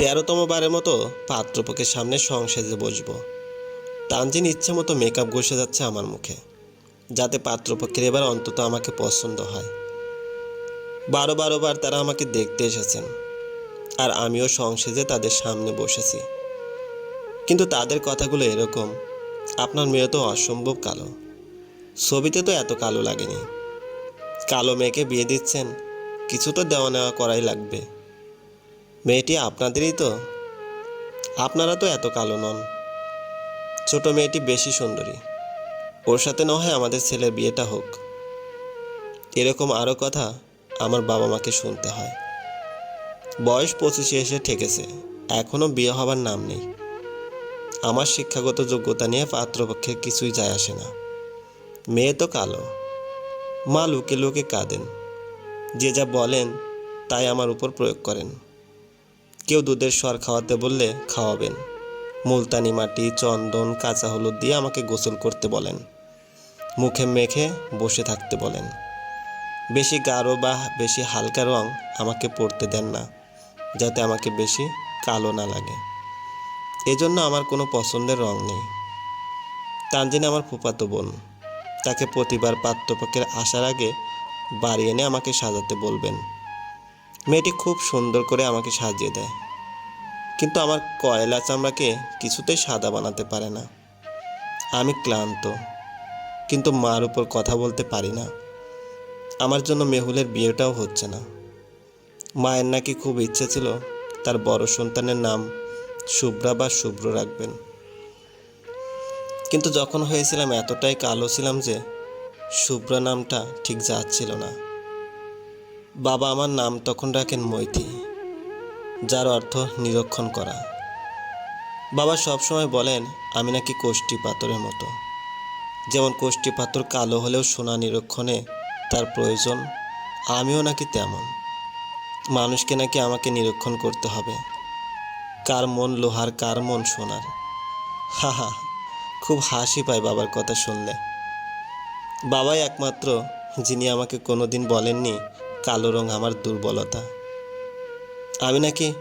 তেরোতম বারের মতো পাত্রপক্ষের সামনে সংসেজে বসবো। তানজিন ইচ্ছে মতো মেকআপ ঘষে যাচ্ছে আমার মুখে, যাতে পাত্রপক্ষের এবার অন্তত আমাকে পছন্দ হয়। বারো বারো বার তারা আমাকে দেখতে এসেছেন, আর আমিও সংসেজে তাদের সামনে বসেছি। কিন্তু তাদের কথাগুলো এরকম, আপনার মেয়ে তো অসম্ভব কালো। ছবিতে তো এত কালো লাগেনি। কালো মেয়েকে বিয়ে দিচ্ছেন, কিছু তো দেওয়া নেওয়া করাই লাগবে। মেয়েটি আপনাদেরই তো? আপনারা তো এত কালো নন। ছোট মেয়েটি বেশি সুন্দরী। ওর সাথে না হয় আমাদের ছেলের বিয়েটা হোক। এরকম আরও কথা আমার বাবা মাকে শুনতে হয়। বয়স পঁচিশে এসে ঠেকেছে। এখনও বিয়ে হবার নাম নেই। আমার শিক্ষাগত যোগ্যতা নিয়ে পাত্রপক্ষে কিছুই যায় আসে না। মেয়ে তো কালো। মা লুকে লুকে কাঁদেন। যে যা বলেন, তাই আমার উপর প্রয়োগ করেন। কেউ দুধের সর খাওয়াতে বললে খাওয়াবেন। মুলতানি মাটি, চন্দন, কাঁচা হলুদ দিয়ে আমাকে গোসল করতে বলেন। মুখে মেখে বসে থাকতে বলেন। বেশি গাঢ় বা বেশি হালকা রং আমাকে পরতে দেন না, যাতে আমাকে বেশি কালো না লাগে। এজন্য আমার কোনো পছন্দের রং নেই। তানজিন আমার ফুপাতো বোন। তাকে প্রতিবার পাত্রপক্ষের আসার আগে বাড়ি এনে আমাকে সাজাতে বলবেন। মেয়েটি খুব সুন্দর করে আমাকে সাজিয়ে দেয়। কিন্তু আমার কয়লা চামড়াকে কিছুতেই সাদা বানাতে পারে না। আমি ক্লান্ত, কিন্তু মার উপর কথা বলতে পারি না। আমার জন্য মেহুলের বিয়েটাও হচ্ছে না। মায়ের নাকি খুব ইচ্ছে ছিল তার বড় সন্তানের নাম শুভ্রা বা শুভ্র রাখবেন। কিন্তু যখন হয়েছিলাম এতটাই কালো ছিলাম যে শুভ্রা নামটা ঠিক যাচ্ছিল না। বাবা আমার নাম তখন রাখেন মৈথি যার অর্থ নিরীক্ষণ করা। বাবা সবসময় বলেন, আমি নাকি কোষ্ঠী পাথরের মতো। যেমন কোষ্ঠী পাথর কালো হলেও সোনা নিরীক্ষণে তার প্রয়োজন, আমিও নাকি তেমন। মানুষকে নাকি আমাকে নিরীক্ষণ করতে হবে। কার মন লোহার, কার মন সোনার। হা হা, খুব হাসি পায় বাবার কথা শুনলে। বাবাই একমাত্র, যিনি আমাকে কোনোদিন বলেননি কালো রং আমার দুর্বলতা। আমি নাকি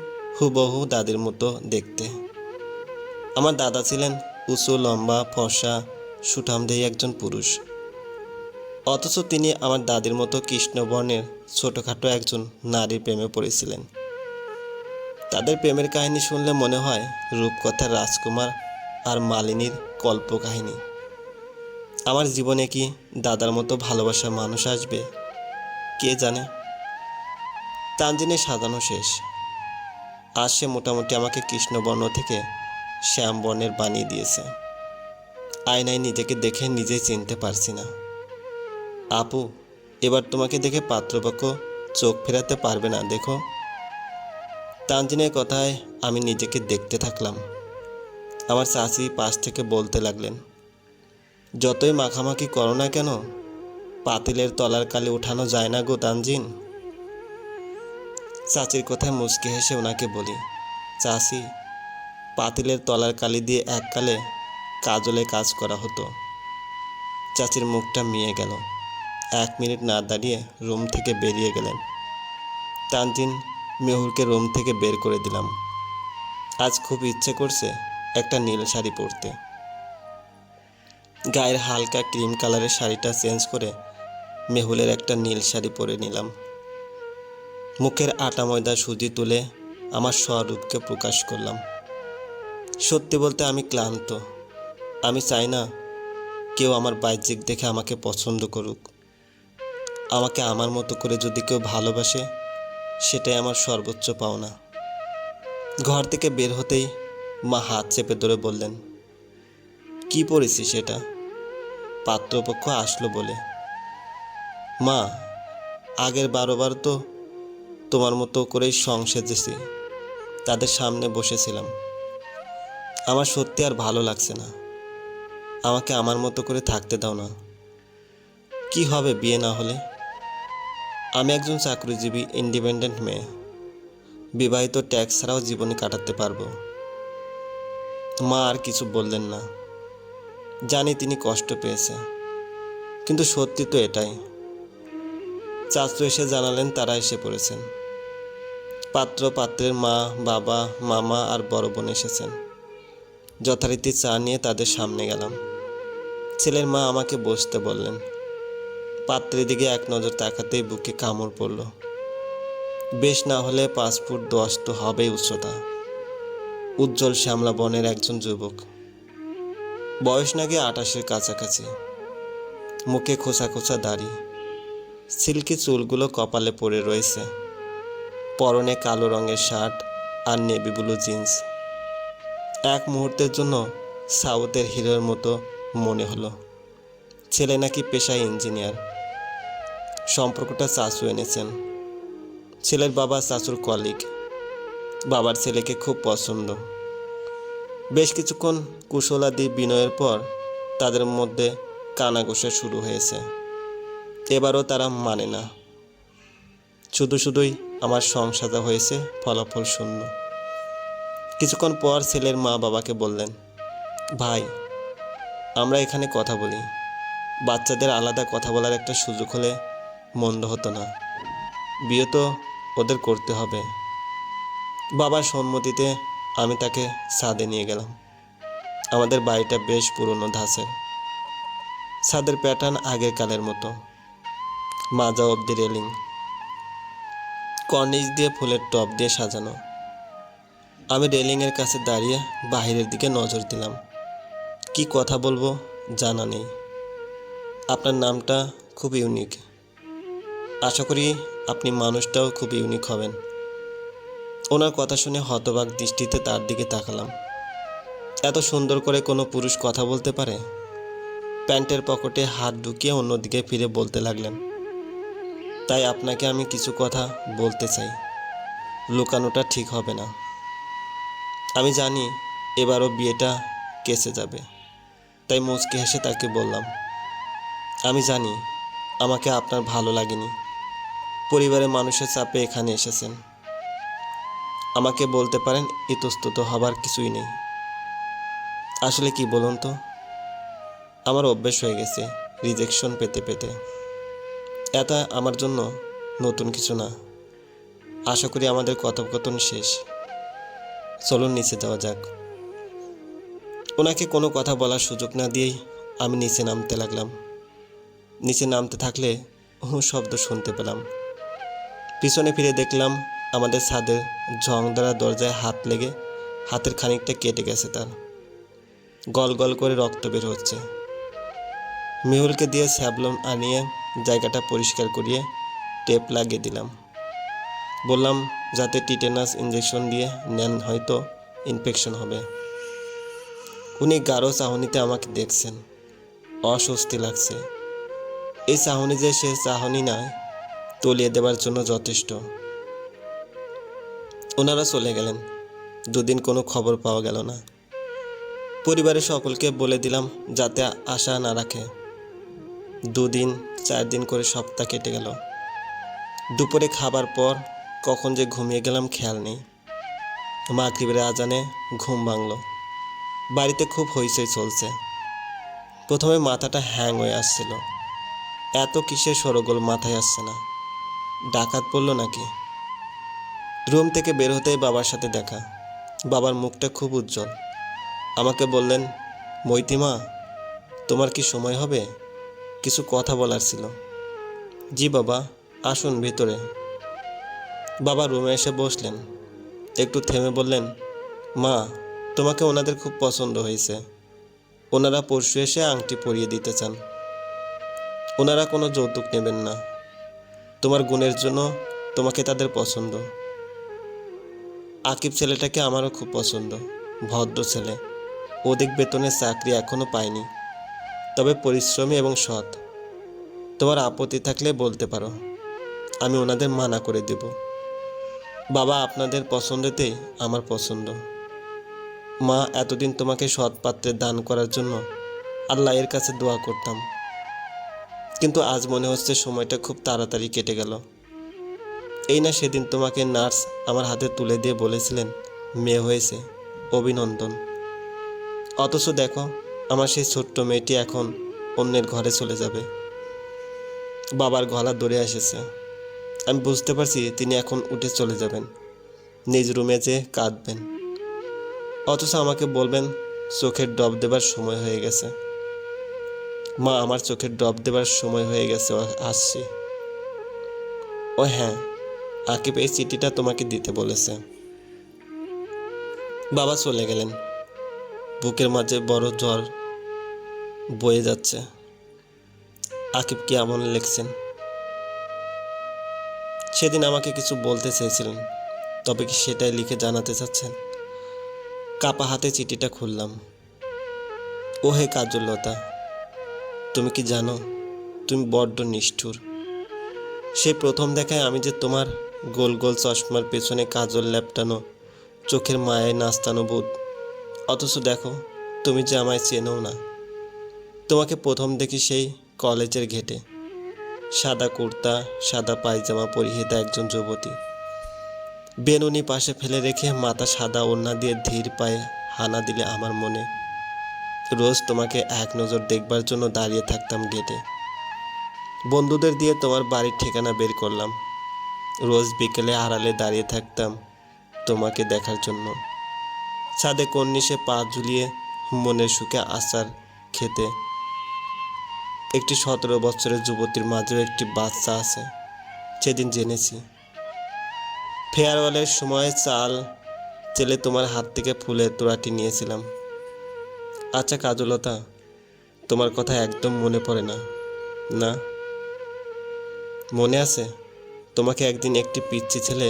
হুবহু দাদির মতো দেখতে। আমার দাদা ছিলেন উঁচু, লম্বা, ফর্সা, সুঠামদেহী একজন পুরুষ। অথচ তিনি আমার দাদির মতো কৃষ্ণবর্ণের ছোটোখাটো একজন নারীর প্রেমে পড়েছিলেন। তাদের প্রেমের কাহিনী শুনলে মনে হয় রূপকথার রাজকুমার আর মালিনীর কল্পকাহিনী। আমার জীবনে কি দাদার মতো ভালোবাসার মানুষ আসবে? কে জানে? তানজিনে সাজানো শেষ। আজ সে মোটামুটি আমাকে কৃষ্ণবর্ণ থেকে শ্যামবর্ণের বানিয়ে দিয়েছে। আয়নায় নিজেকে দেখে নিজেই চিনতে পারছি না। আপু, এবার তোমাকে দেখে পাত্রপক্ষ চোখ ফেরাতে পারবে না, দেখো। তানজিনের কথায় আমি নিজেকে দেখতে থাকলাম। আমার চাচি পাশ থেকে বলতে লাগলেন, যতই মাখামাখি করো না কেন পাতিলের তলার কালে উঠানো যায় না গো তানজিন। চাচির কথায় মুচকি হেসে ওনাকে বলি, চাচি, পাতিলের তলার কালি দিয়ে এককালে কাজলে কাজ করা হতো চাচির মুখটা মিয়ে গেল। এক মিনিট না দাঁড়িয়ে রুম থেকে বেরিয়ে গেলেন। তানজিন মেহুরকে রুম থেকে বের করে দিলাম। আজ খুব ইচ্ছে করছে একটা নীল শাড়ি পরতে। গায়ের হালকা ক্রিম কালারের শাড়িটা চেঞ্জ করে মেহুলের একটা নীল শাড়ি পরে নিলাম। মুখের আটা ময়দা সুজি তুলে আমার স্বরূপকে প্রকাশ করলাম। সত্যি বলতে আমি ক্লান্ত। আমি চাই না কেউ আমার বাহ্যিক দেখে আমাকে পছন্দ করুক। আমাকে আমার মতো করে যদি কেউ ভালোবাসে, সেটাই আমার সর্বোচ্চ পাওনা। ঘর থেকে বের হতেই মা হাত চেপে ধরে বললেন, কি পড়েছি সেটা? পাত্রপক্ষ আসলো বলে মা, আগের বারোবার তো তোমার মতো করেই সং সেজেছি, তাদের সামনে বসেছিলাম। আমার সত্যি আর ভালো লাগছে না। আমাকে আমার মতো করে থাকতে দাও না। কি হবে বিয়ে না হলে? আমি একজন চাকরিজীবী ইন্ডিপেন্ডেন্ট মেয়ে। বিবাহিত ট্যাক্স ছাড়াও জীবনে কাটাতে পারব। মা আর কিছু বললেন না। জানি তিনি কষ্ট পেয়েছে। কিন্তু সত্যি তো এটাই। চাচু এসে জানালেন, তারা এসে পড়েছেন। পাত্র, পাত্রের মা, বাবা, মামা আর বড় বোন এসেছেন। যথারীতি চা নিয়ে তাদের সামনে গেলাম। ছেলের মা আমাকে বসতে বললেন। পাত্রের দিকে এক নজর তাকাতেই বুকে কামড় পড়ল। বেশ না হলে পাঁচ ফুট দশ তো হবেই উচ্চতা। উজ্জ্বল শ্যামলা বনের একজন যুবক। বয়স নাকি আটাশের কাছাকাছি। মুখে খোসা খোসা দাড়ি। সিল্কি চুলগুলো কপালে পড়ে রয়েছে। পরনে কালো রঙের শার্ট আর নেভি ব্লু জিন্স। এক মুহূর্তের জন্য সাউথের হিরোর মতো মনে হলো। ছেলে নাকি পেশায় ইঞ্জিনিয়ার। সম্পর্কটা চাচু এনেছেন। ছেলের বাবা চাচুর কলিগ বাবার ছেলেকে খুব পছন্দ। বেশ কিছুক্ষণ কুশলাদি বিনয়ের পর তাদের মধ্যে কানাঘোষা শুরু হয়েছে। এবারও তারা মানে না। শুধু শুধুই আমার সংসাদা হয়েছে ফলাফল শূন্য। কিছুক্ষণ পর ছেলের মা বাবাকে বললেন, ভাই, আমরা এখানে কথা বলি। বাচ্চাদের আলাদা কথা বলার একটা সুযোগ হলে মন্দ হতো না। বিয়ে তো ওদের করতে হবে। বাবার সম্মতিতে আমি তাকে ছাদে নিয়ে গেলাম। আমাদের বাড়িটা বেশ পুরনো ধাঁচের। ছাদের প্যাটার্ন আগের কালের মতো। মাজা অব্দি রেলিং কর্নিশ দিয়ে ফুলের টব দিয়ে সাজানো। আমি রেলিংয়ের কাছে দাঁড়িয়ে বাহিরের দিকে নজর দিলাম। কি কথা বলব জানা নেই। আপনার নামটা খুব ইউনিক আশা করি আপনি মানুষটাও খুব ইউনিক হবেন। ওনার কথা শুনে হতবাক দৃষ্টিতে তার দিকে তাকালাম। এত সুন্দর করে কোনো পুরুষ কথা বলতে পারে? প্যান্টের পকেটে হাত ঢুকিয়ে অন্যদিকে ফিরে বলতে লাগলেন। তাই আপনাকে আমি কিছু কথা বলতে চাই। লুকানোটা ঠিক হবে না। আমি জানি এবারও বিয়েটা কেসে যাবে। তাই মুচকে হেসে তাকে বললাম, আমি জানি আমাকে আপনার ভালো লাগেনি। পরিবারের মানুষের চাপে এখানে এসেছেন। আমাকে বলতে পারেন ইতস্তত হবার কিছুই নেই। আসলে কি বলুন তো? আমার অভ্যেস হয়ে গেছে রিজেকশন পেতে পেতে। এটা আমার জন্য নতুন কিছু না। আশা করি আমাদের কথোপকথন শেষ। চলুন নিচে যাওয়া যাক। ওনাকে কোনো কথা বলার সুযোগ না দিয়েই আমি নিচে নামতে লাগলাম। নিচে নামতে থাকলে হু শব্দ শুনতে পেলাম। পিছনে ফিরে দেখলাম আমাদের ছাদের ঝং দ্বারা দরজায় হাত লেগে হাতের খানিকটা কেটে গেছে তার। গল গল করে রক্ত বের হচ্ছে। মেহুলকে দিয়ে স্যাবলম আনিয়ে জায়গাটা পরিষ্কার করিয়ে টেপ লাগিয়ে দিলাম। বললাম, যাতে টিটেনাস ইঞ্জেকশন দিয়ে নেন, হয়তো ইনফেকশন হবে। উনি গাঢ় চাহনিতে আমাকে দেখছেন। অস্বস্তি লাগছে। এই চাহনি যে সে চাহনি নয় তলিয়ে দেবার জন্য যথেষ্ট। ওনারা চলে গেলেন। দুদিন কোনো খবর পাওয়া গেল না। পরিবারের সকলকে বলে দিলাম, যাতে আশা না রাখে। দুদিন চার দিন করে সপ্তাহ কেটে গেল। দুপুরে খাবার পর কখন যে ঘুমিয়ে গেলাম খেয়াল নেই। মাগরিবের আজানে ঘুম ভাঙল। বাড়িতে খুব হইচই চলছে। প্রথমে মাথাটা হ্যাং হয়ে আসছিল। এত কিসের সরগোল মাথায় আসছে না। ডাকাত পড়ল নাকি? রুম থেকে বের হতেই বাবার সাথে দেখা। বাবার মুখটা খুব উজ্জ্বল। আমাকে বললেন, মৈতিমা, তোমার কি সময় হবে? কিছু কথা বলার ছিল। জি বাবা, আসুন ভিতরে। বাবা রুমে এসে বসলেন। একটু থেমে বললেন, মা, তোমাকে ওনাদের খুব পছন্দ হয়েছে। ওনারা পরশু এসে আংটি পরিয়ে দিতে চান। ওনারা কোনো যৌতুক নেবেন না। তোমার গুণের জন্য তোমাকে তাদের পছন্দ। আকিব ছেলেটাকে আমারও খুব পছন্দ। ভদ্র ছেলে। অধিক বেতনের চাকরি এখনও পায়নি। তবে পরিশ্রমী এবং সৎ। তোমার আপত্তি থাকলে বলতে পারো। আমি ওনাদের মানা করে দেব। বাবা আপনাদের পছন্দেতেই আমার পছন্দ। মা এতদিন তোমাকে সৎ পাত্রে দান করার জন্য আল্লাহ কাছে দোয়া করতাম। কিন্তু আজ মনে হচ্ছে সময়টা খুব তাড়াতাড়ি কেটে গেল। এই না সেদিন তোমাকে নার্স আমার হাতে তুলে দিয়ে বলেছিলেন, মেয়ে হয়েছে, অভিনন্দন। অথচ দেখো আমার সেই ছোট্ট মেয়েটি এখন অন্যের ঘরে চলে যাবে। বাবার গলা দৌড়ে এসেছে। আমি বুঝতে পারছি তিনি এখন উঠে চলে যাবেন। নিজ রুমে যে কাঁদবেন। অথচ আমাকে বলবেন, চোখের ডব দেবার সময় হয়ে গেছে। মা, আমার চোখের ডব দেবার সময় হয়ে গেছে আসছি। ও হ্যাঁ আকিব এই চিঠিটা তোমাকে দিতে বলেছে। বাবা চলে গেলেন। বুকের মাঝে বড় জ্বর বয়ে যাচ্ছে। আকিব কি এমন লিখছেন? সেদিন আমাকে কিছু বলতে চেয়েছিলেন, তবে কি সেটাই লিখে জানাতে চাচ্ছেন? কাপা হাতে চিঠিটা খুললাম। ও হে কাজলতা, তুমি কি জানো, তুমি বড্ড নিষ্ঠুর। সেই প্রথম দেখায় আমি যে তোমার গোল গোল চশমার পেছনে কাজল ল্যাপটানো, চোখের মায়ে নাস্তানো বোধ অথচ দেখো, তুমি যে আমায় চেনো না। তোমাকে প্রথম দেখি সেই কলেজের ঘেটে। সাদা কুর্তা, সাদা পায়জামা পরিহিত একজন যুবতী। বেনুনি পাশে ফেলে রেখে মাথা সাদা ওড়না দিয়ে ধীর পায়ে হানা দিলে আমার মনে। রোজ তোমাকে এক নজর দেখবার জন্য দাঁড়িয়ে থাকতাম গেটে। বন্ধুদের দিয়ে তোমার বাড়ির ঠিকানা বের করলাম। রোজ বিকেলে আড়ালে দাঁড়িয়ে থাকতাম তোমাকে দেখার জন্য। ছাদে কর্নিশে পা ঝুলিয়ে মনের সুখে আচার খেতে। একটি সতেরো বছরের যুবতীর মাঝেও একটি বাচ্চা আছে, সেদিন জেনেছি। ফেয়ারওয়েলের সময় চাল চেলে তোমার হাত থেকে ফুলের তোড়াটি নিয়েছিলাম। আচ্ছা কাজলতা, তোমার কথা একদম মনে পড়ে না না? মনে আছে? তোমাকে একদিন একটি পিচ্ছি ছেলে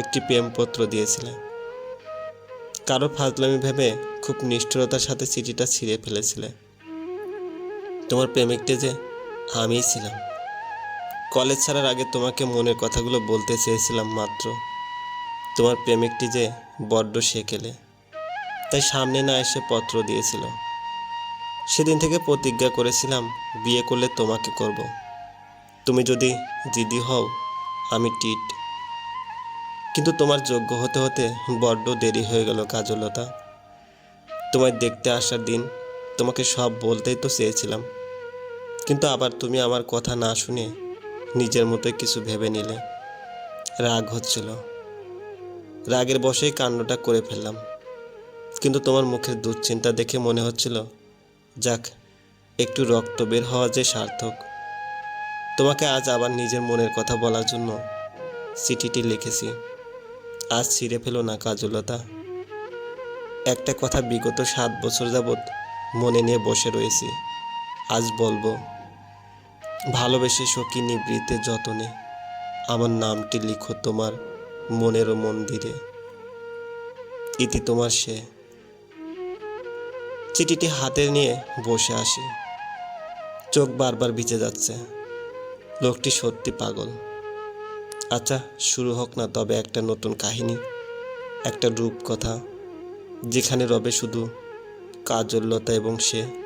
একটি প্রেমপত্র দিয়েছিলে। কারও ফাজলামি ভেবে খুব নিষ্ঠুরতার সাথে চিঠিটা ছিঁড়ে ফেলেছিলে। তোমার প্রেমিকটি যে আমিই ছিলাম। কলেজ ছাড়ার আগে তোমাকে মনের কথাগুলো বলতে চেয়েছিলাম মাত্র। তোমার প্রেমিকটি যে বড্ড সেকেলে। তাই সামনে না এসে পত্র দিয়েছিল। সেদিন থেকে প্রতিজ্ঞা করেছিলাম বিয়ে করলে তোমাকে করব। তুমি যদি দিদি হও, আমি টিট। কিন্তু তোমার যোগ্য হতে হতে বড্ড দেরি হয়ে গেল, কাজলতা। তোমায় দেখতে আসার দিন তোমাকে সব বলতেই তো চেয়েছিলাম। কিন্তু আবার তুমি আমার কথা না শুনে নিজের মতোই কিছু ভেবে নিলে। রাগ হচ্ছিল। রাগের বশেই কাণ্ডটা করে ফেললাম। কিন্তু তোমার মুখের দুশ্চিন্তা দেখে মনে হচ্ছিল, যাক, একটু রক্ত বের হওয়া যে সার্থক। তোমাকে আজ আবার নিজের মনের কথা বলার জন্য চিঠিটি লিখেছি। আজ ছিঁড়ে ফেলো না, কাজলতা। একটা কথা বিগত সাত বছর যাবৎ মনে নিয়ে বসে রয়েছি, আজ বলব, ভালোবেসে সখী নিবৃত্তে যতনে, আমার নামটি লিখো তোমার মনেরও মন্দিরে। ইতি তোমার সে। চিঠিটি হাতে নিয়ে বসে আসি। চোখ বারবার ভিজে যাচ্ছে। লোকটি সত্যি পাগল। আচ্ছা শুরু হোক না, তবে একটা নতুন কাহিনী, একটা রূপকথা, যেখানে রবে শুধু কাজল্যতা এবং সে।